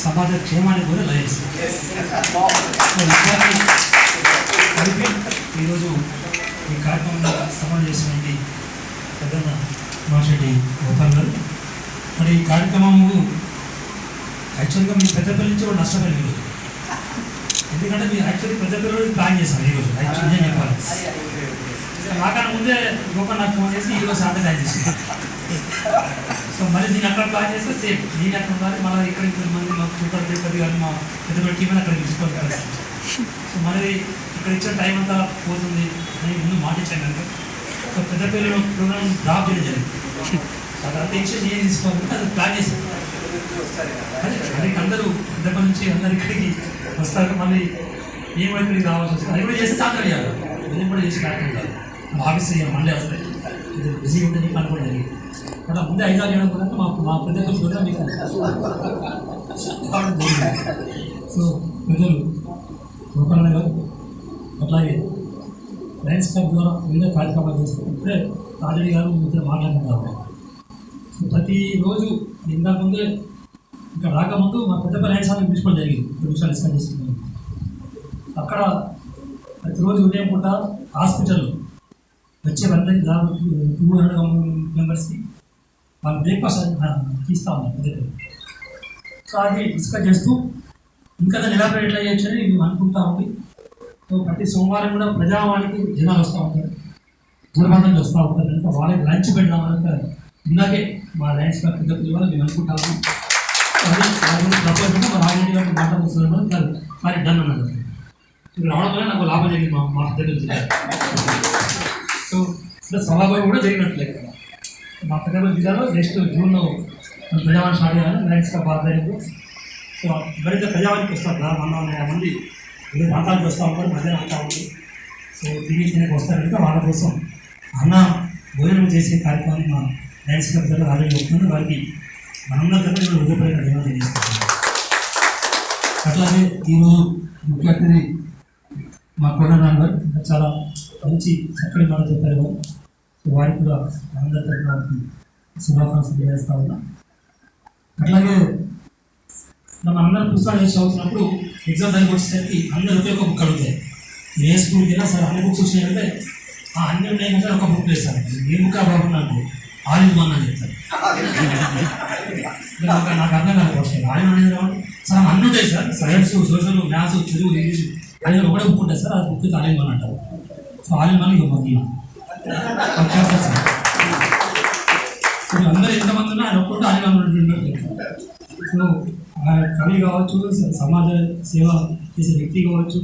సమాజ క్షేమాన్ని కూడా లయన్స్. ఈరోజు ఈ కార్యక్రమంలో సమాజం చేసినటువంటి పెద్దన్న మాషెడ్డి గోపాల్ గారు. మరి ఈ కార్యక్రమము యాక్చువల్గా మీ పెద్దపల్లి నుంచి కూడా నష్టపోయింది ఈరోజు ఎందుకంటే మీరు యాక్చువల్లీ పెద్దపల్లి ప్లాన్ చేశారు ఈరోజు. యాక్చువల్గా చెప్పాలి. నాకన్నా ముందే గోపాల్ నాకు ఫోన్ చేసి ఈరోజు సాయంత్రం చేసి సో మళ్ళీ నేను అక్కడ ప్లాన్ చేస్తే సేమ్. నేను అక్కడ ఉండాలి మళ్ళీ ఇక్కడ ఇద్దరు మంది మాకు సూపర్ తిరుపతి కానీ మా పెద్ద టీం అక్కడ తీసుకోవాలి సో మళ్ళీ ఇక్కడ ఇచ్చిన టైం అంతా పోతుంది అని ముందు మాట ఇచ్చాను కనుక సో పిల్లలు ప్రోగ్రామ్ డ్రాప్ చేయడం జరిగింది. సో అదంతా ఇచ్చి నేను తీసుకోవాలి అది ప్లాన్ చేశాను అదే అందరూ పెద్దపల్లి నుంచి అందరు ఇక్కడికి వస్తారు మళ్ళీ ఏమైతే ఇక్కడికి రావాల్సి వస్తుంది. అది కూడా చేస్తే సాయంత్రం చేయాలి అది కూడా చేసి కాకుండా భాగస్వామ్యం మళ్ళీ వస్తాయి ఇది బిజీ ఉంటుంది అనుకోవడం జరిగింది. అలా ముందే ఐదు చేయడం కూడా మా మా పెద్దలు కూడా మీకు సో పెద్దలు గోపాలన్న గారు అట్లాగే లయన్స్ క్లబ్ ద్వారా వివిధ కార్యక్రమాలు చేస్తారు. ఇప్పుడే రాజడి గారు ఇద్దరు మాట్లాడుతున్నారు సో ప్రతిరోజు ఇందాక ముందే ఇక్కడ రాకముందు మా పెద్దపల్లి లయన్స్ అని పిలుచుకోవడం జరిగింది. కొన్ని విషయాలు డిస్కస్ చేసుకున్నాం అక్కడ ప్రతిరోజు ఉదయం పూట హాస్పిటల్ వచ్చే వాళ్ళకి దాదాపు టూ హండ్రెడ్ మెంబర్స్కి వాళ్ళు బ్రేక్ఫాస్ట్ తీస్తూ ఉన్నారు పెద్దపల్లి సో అది డిస్కస్ చేస్తూ ఇంకా దాన్ని ఎలాబరేట్ ఎట్లా చేయొచ్చు అని మేము అనుకుంటా ఉంది సో ప్రతి సోమవారం కూడా ప్రజావాణికి జనాలు వస్తూ ఉంటారు దూరబంధం నుంచి వస్తూ ఉంటారు కనుక వాళ్ళకి లంచ్ పెడదామని ఇందాకే మా లైన్స్ క్లబ్ పెద్ద పిల్లలు మేము అనుకుంటాము అది ప్రపోజ్ మా రాజరెడ్డి గారికి మాట్లాడుతున్నాను కాదు మరి డన్ అన్నారు ఇక్కడ రావడం వల్ల నాకు లాభం జరిగింది మా మా పెద్ద జిల్లా సో ఇలా స్వభావం కూడా జరిగినట్లే మా పెద్దపల్లి జిల్లాలో నెక్స్ట్ జూన్లో ప్రజావాణి స్టార్ట్ చేయాలని లైన్స్ కప్ ఆధ్వర్యంలో. సో ఎవరైతే ప్రజావానికి వస్తారు కదా మన యాభై మంది వివిధ ప్రాంతాలకు వస్తూ ఉంటారు మధ్యాహ్నం అంతా ఉంది. సో టీవీ కిందకి వస్తారు కనుక వాళ్ళ కోసం అన్న భోజనం చేసే కార్యక్రమాన్ని మా లైన్స్ క్లబ్ దగ్గర ఆల్రెడీ వస్తుంది వారికి మనందరి దగ్గర నేను హృదయపూర్వక ధన్యవాదాలు తెలియజేస్తున్నాను. అట్లాగే ఈరోజు ముఖ్య అతిథి మా కోరనాన్ గారు చాలా మంచి చక్కటి మాట చెప్పారు. వారికి కూడా అందరి తరఫున శుభాకాంక్షలు తెలియజేస్తా ఉన్నా. అట్లాగే మనం అందరం పుస్తకాలు చేసి చదువుతున్నప్పుడు ఎగ్జామ్ దగ్గరికి వచ్చేసరికి అందరి ఒకే ఒక బుక్ అడుగుతాయి ఏ స్కూల్కి వెళ్ళినా సరే అన్ని బుక్స్ వచ్చినాయంటే ఆ అన్ని ఉన్నాయి కదా ఒక బుక్ వేస్తాను ఏ బుక్ బాగున్నాను ఆల్ ఇన్ వన్ అని చెప్తాను నాకు నాకు అర్థం కాదు క్వశ్చన్ ఆల్ అనేది రావడం సార్ అన్నీ ఉంటాయి sir. Science social maths Telugu English. అది ఒకటే బుక్ ఉంటుంది సార్ ఆ బుక్ ఆల్ ఇన్ వన్ అంటారు. సో ఆల్ ఇన్ ఇక మగ్గిన సో అందరూ ఎంతమంది ఉన్నా ఆయన ఒక్కటి ఆయన ఇన్ సో కవి కావచ్చు సమాజ సేవ చేసే వ్యక్తి కావచ్చు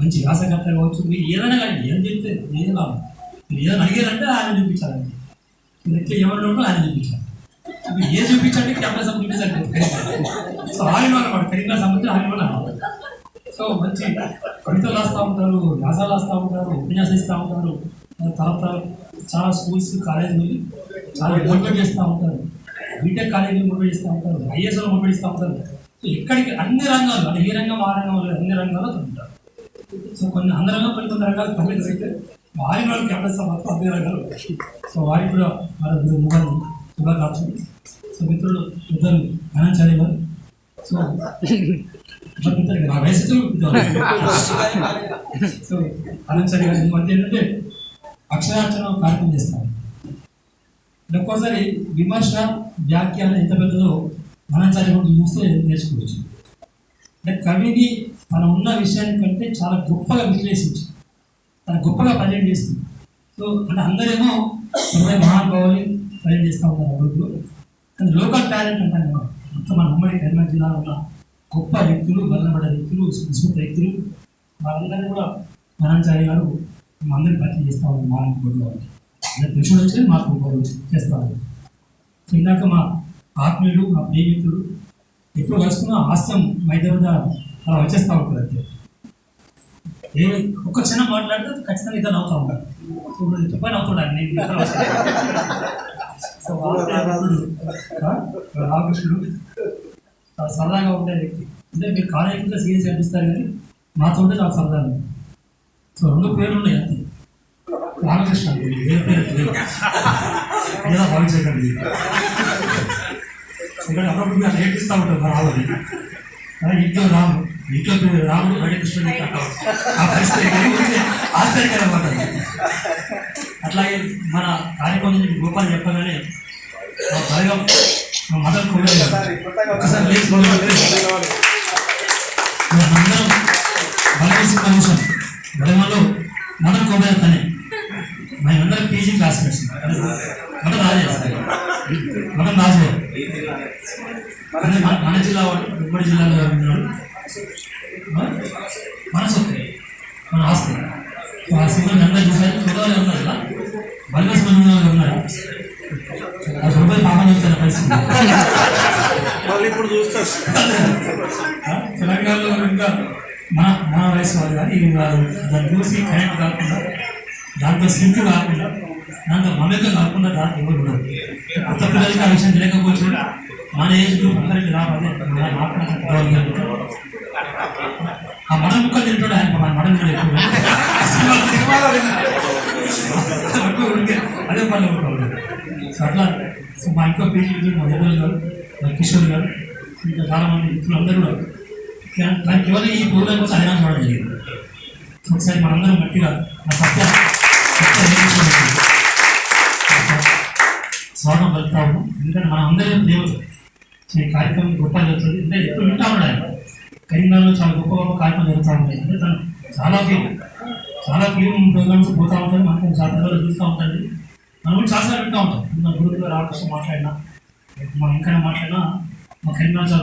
మంచి వ్యాసకర్త కావచ్చు మీరు ఏదైనా కానీ ఏం చెప్తే ఏం లాభం? మీరు ఏదైనా అడిగారంటే ఆయన చూపించాలండి. ఎట్లా ఎవరిలో ఉంటే ఆయన చూపించాలి. మీరు ఏది చూపించండి కెమెరా సంబంధించి సో ఆయన అనమాట. కరీంగా సంబంధించి ఆయన అన్నమాట సో మంచి కవితలు రాస్తూ ఉంటారు వ్యాసాలు రాస్తూ ఉంటారు ఉపన్యాసం ఇస్తూ ఉంటారు. తర్వాత చాలా స్కూల్స్ కాలేజీలు చాలా మోటివేట్ చేస్తూ ఉంటారు. బీటెక్ కాలేజీలు మోటివేట్ చేస్తూ ఉంటారు. ఐఏఎస్లో మోటివేట్ చేస్తూ ఉంటారు. సో ఎక్కడికి అన్ని రంగాలు అంటే ఏ రంగం ఆ రంగం అన్ని రంగాల్లో ఉంటారు. సో కొన్ని అందరంగా కొన్ని కొన్ని రంగాలు పర్లేదు అయితే వారి వాళ్ళకి క్యాంపస్ మాత్రం అన్ని రంగాలు సో వారికి కూడా వారి ముఖం శుభాకాంక్షలు సో మిత్రులు ఇద్దరు అనంచారి చదివారు సో నా వయసు సో అనంచారి గారు ఏంటంటే అక్షరాక్షరం కార్యక్రమం చేస్తాను ఒక్కోసారి విమర్శ వ్యాఖ్యానం ఎంత పెద్దదో అనంచారి గురించి చూస్తే నేర్చుకోవచ్చు. అంటే కవిని తన ఉన్న విషయాన్ని కంటే చాలా గొప్పగా విశ్లేషించి తన గొప్పగా ప్రజెంట్ చేస్తుంది సో అంటే అందరేమో హృదయ మహానుభావులు ప్రజెంట్ చేస్తూ ఉంటారు అభివృద్ధిలో కానీ లోకల్ టాలెంట్ అంటాను మొత్తం మన ఉమ్మడి కరీంనగర్ జిల్లాలో ఉన్న గొప్ప వ్యక్తులు బలపడ్డ వ్యక్తులు విస్మృత వ్యక్తులు వాళ్ళందరినీ కూడా మనాచార్య గారు మా అందరిని పరిచయం చేస్తూ ఉన్నారు మా అంటే. కృష్ణుడు వచ్చి మాకు వారు చేస్తారు ఇందాక మా ఆత్మీయుడు మా ప్రేమికుడు ఎప్పుడు కలుసుకున్నా హాస్యం మా ఇద్దరు కూడా అలా వచ్చేస్తూ ఉంటుంది అంతే. ఏ ఒక్క క్షణం మాట్లాడితే ఖచ్చితంగా ఇద్దరు నవ్వుతూ ఉంటారు. చెప్పని అవుతున్నాడు నేను? రామకృష్ణుడు? చాలా సరదాగా ఉండే వ్యక్తి. అంటే మీరు కాలేజీలో సీరియస్ అనిపిస్తారు కానీ మాతో ఉంటే చాలా సరదాగా ఉంది. సో రెండు పేర్లు ఉన్నాయి అంతే. రామకృష్ణ. ఏ పేరు? లేదు ఏదో భావించకండి ఇక్కడ అప్పుడప్పుడు మీరు నేర్పిస్తూ ఉంటారు రావాలి కానీ ఇంట్లో రాము. ఇంట్లో పేరు రాముడు బయట ఆ పరిస్థితి ఆశ్చర్యకరమాట అట్లాగే మన కార్యక్రమం గోపాల్ చెప్పగానే మా బలగం మదర్ కూడా బలవేసి కమిషన్ మదర్ కోబయ్య తనే మేమందరం పీజీ క్లాస్మేట్స్. మదర్ రాజే మదర్ రాజే అదే మన జిల్లా వాడు ఉమ్మడి జిల్లాలో ఉన్నాడు. మన సొత్తు మన ఆస్తి. ఆ సినిమా అందరూ చూసారు చూడాలి ఉన్నారు కదా. ఆ రూపాయలు పాపం చెప్తారు. వాళ్ళు ఇప్పుడు చూస్తారు తెలంగాణలో ఇంకా మన మన వయసు వాళ్ళు కానీ ఇవి దాన్ని చూసి కరెంట్ కాకుండా దాంట్లో సింక్ కాకుండా దాంట్లో మమేకం కాకుండా దాన్ని ఎవరు ఉండదు కొత్త పిల్లలకి ఆ విషయం తెలియకపోవచ్చు మన ఏజ్ గ్రూప్ అందరికి రావాలి ఆ మడ ముక్క తింటాడు ఆయన మన మడ సినిమాలో అదే పనులు ఉంటాడు సో అట్లా సో మా ఇంకో పేషెంట్ మా గారు మా కిషోర్ గారు ఇంకా చాలామంది మిత్రులు అందరూ కూడా. దానికి కేవలం ఈ ప్రోగ్రామ్ కోసం అడిగినా చూడడం జరిగింది ఒకసారి మనందరం గట్టిగా ఆ సత్య స్వాగతం పలుకుతాము ఎందుకంటే మనం అందరం దేవుడు. ఈ కార్యక్రమం గొప్ప జరుగుతుంది. అంటే ఎప్పుడు వింటా ఉన్నాడు ఆయన. కరీంనగర్లో చాలా గొప్ప గొప్ప కార్యక్రమం జరుగుతూ ఉంటాయి అంటే తను చాలా ఫీల్. చాలా ఫీల్. ప్రోగ్రామ్స్ పోతూ ఉంటాయి. మనకు చాలా చూస్తూ ఉంటుంది మనం కూడా చాలాసార్లు వింటూ ఉంటాం. మన గురువు గారు మాట్లాడినా మా ఇంకా మాట్లాడినా మా కరీంనగర్ చాలా గొప్ప